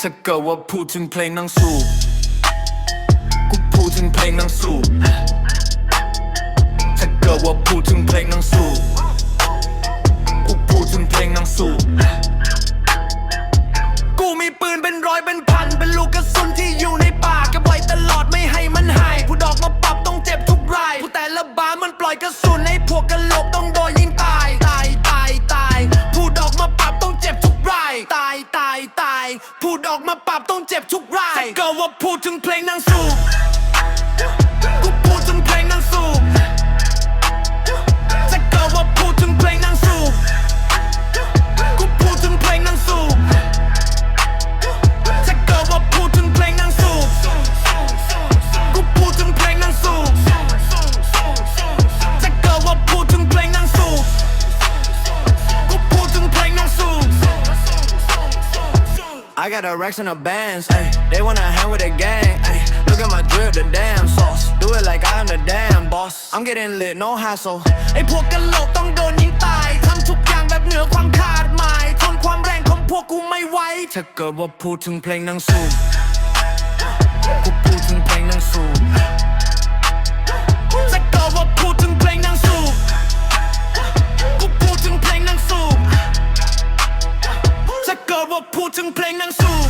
ถ้าเกิดว่าพูดถึงเพลงนังสูบกูพูดถึงเพลงนังสูบถ้าเกิดว่าพูดถึงเพลงนังสูบกูพูดถึงเพลงนังสูบกูมีปืนเป็นร้อยเป็นพัน เป็นลูกกระสุนที่อยู่ในปากเก็บไว้ตลอดไม่ให้มันหาย ผู้ดอกมาปรับต้องเจ็บทุกราย ผู้แต่ละบามันปล่อยกระสุนให้พวกกันหลบต้อง พูดออกมาปรับต้องเจ็บทุกรายแต่ก็ว่าพูดถึงเพลงนางสูบ I got a racks and a bands, ayy. They wanna hang with the gang, ayy. Look at my drip, the damn sauce. Do it like I'm the damn boss. I'm getting lit, no hassle. ไอ้พวกกันโหลกต้องโดนยิงตายทำทุกอย่างแบบเหนือความคาดหมายทนความแรงของพวกกูไม่ไหวถ้าเกิดว่าพูดถึงเพลงนางสูบกู อว่าพูดถึงเพลงนางสูบ